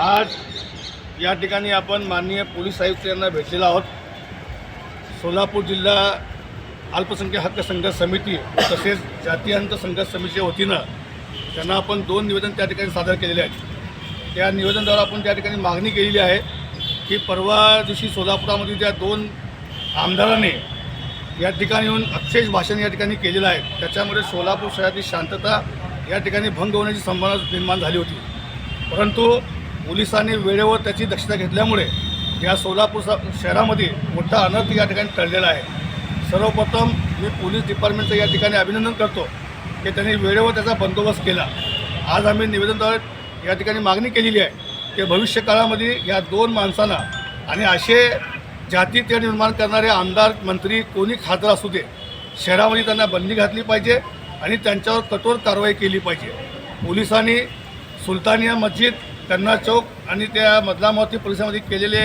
आज या ठिकाणी आपण माननीय पोलीस आयुक्त यांना भेटलेलो आहोत. सोलापूर जिल्हा अल्पसंख्याक हक्क संघर्ष समिती तसेच जातीयांत संघर्ष समितीच्या वतीनं त्यांना आपण दोन निवेदन त्या ठिकाणी सादर केलेले आहेत. त्या निवेदनाद्वारे आपण त्या ठिकाणी मागणी केलेली आहे की परवा दिवशी सोलापुरामध्ये त्या दोन आमदारांनी या ठिकाणी येऊन अक्षेष भाषण या ठिकाणी केलेलं आहे त्याच्यामुळे सोलापूर शहरातील शांतता या ठिकाणी भंग होण्याची संभावना निर्माण झाली होती. परंतु पोलिसांनी वेळेवर त्याची दक्षता घेतल्यामुळे या सोलापूर शहरामध्ये मोठा अनर्थ या ठिकाणी टळलेला आहे. सर्वप्रथम मी पोलीस डिपार्टमेंटचं या ठिकाणी अभिनंदन करतो की त्यांनी वेळेवर त्याचा बंदोबस्त केला. आज आम्ही निवेदनद्वारे या ठिकाणी मागणी केलेली आहे की भविष्य काळामध्ये या दोन माणसांना आणि असे जाती ते निर्माण करणारे आमदार मंत्री कोणी खासदार असू दे शहरामध्ये त्यांना बंदी घातली पाहिजे आणि त्यांच्यावर कठोर कारवाई केली पाहिजे. पोलिसांनी सुलतानिया मस्जिद कन्ना चौक आणि त्या मधलामती परिसरामध्ये केलेले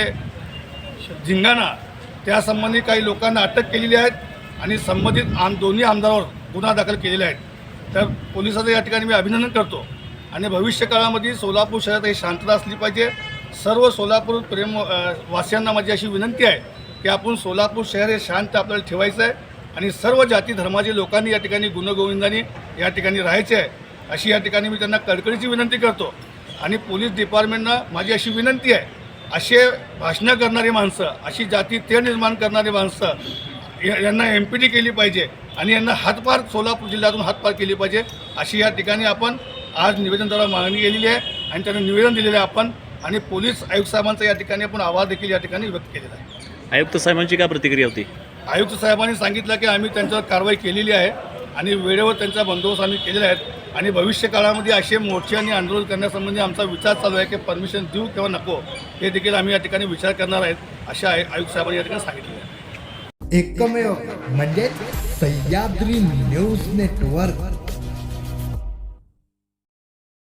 झिंगाणा त्यासंबंधी काही लोकांना अटक केलेली आहेत आणि संबंधित आम दोन्ही आमदारावर गुन्हा दाखल केलेले आहेत तर पोलिसाचं या ठिकाणी मी अभिनंदन करतो. आणि भविष्य काळामध्ये सोलापूर शहरात ही शांतता असली पाहिजे. सर्व सोलापूर प्रेम वासियांना माझी अशी विनंती आहे की आपण सोलापूर शहर हे शांत आपल्याला ठेवायचं आहे आणि सर्व जाती धर्माचे लोकांनी या ठिकाणी गुणगोविंदाने या ठिकाणी राहायचे आहे. अशी या ठिकाणी मी त्यांना कडकडीची विनंती करतो. आणि पोलीस डिपार्टमेंटनं माझी अशी विनंती आहे असे भाषणं करणारी माणसं अशी जाती ते निर्माण करणारी माणसं यांना एम पी टी केली पाहिजे आणि यांना हातपार सोलापूर जिल्ह्यातून हातपार केली पाहिजे अशी या ठिकाणी आपण आज निवेदनद्वारा मागणी केलेली आहे आणि त्यांना निवेदन दिलेलं आहे आपण आणि पोलीस आयुक्त साहेबांचा या ठिकाणी आपण आवाज देखील या ठिकाणी व्यक्त केलेला आहे. आयुक्त साहेबांची काय प्रतिक्रिया होती? आयुक्त साहेबांनी सांगितलं की आम्ही त्यांच्यावर कारवाई केलेली आहे. आणि वेळेवर त्यांचा बंदोबस्त आम्ही केलेला आहे. आणि भविष्य काळामध्ये असे मोर्चे आणि आंदोलन करण्यासंबंधी आमचा विचार चालू आहे की परमिशन देऊ किंवा नको हे देखील आम्ही या ठिकाणी विचार करणार आहेत अशा आय- आयुक्त साहेबांनी या ठिकाणी सांगितलं आहे. एकमेव म्हणजे सह्याद्री न्यूज नेटवर्क.